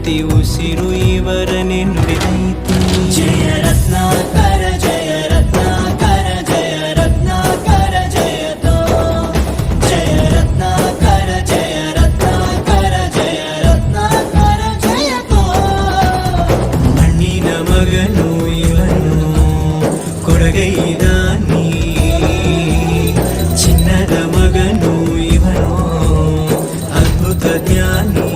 ಇವರ ಋಣವೈತೆ ಪ್ರತಿ ಉಸಿರು ಇವರನೆ ನುಡಿದೈತೆ ಜಯ ರತ್ನಾಕರ ಜಯ ರತ್ನಾಕರ ಜಯ ರತ್ನಾಕರ ಜಯತೋ ಜಯ ರತ್ನಾಕರ ಜಯ ರತ್ನಾಕರ ಜಯ ರತ್ನಾಕರ ಜಯತೋ ಮಣ್ಣಿನ ಮಗನು ಇವನು ಕೊಡಗೈದಾನಿ ಚಿನ್ನದ ಮಗನು ಇವನು ಅದ್ಭುತ ಜ್ಞಾನಿ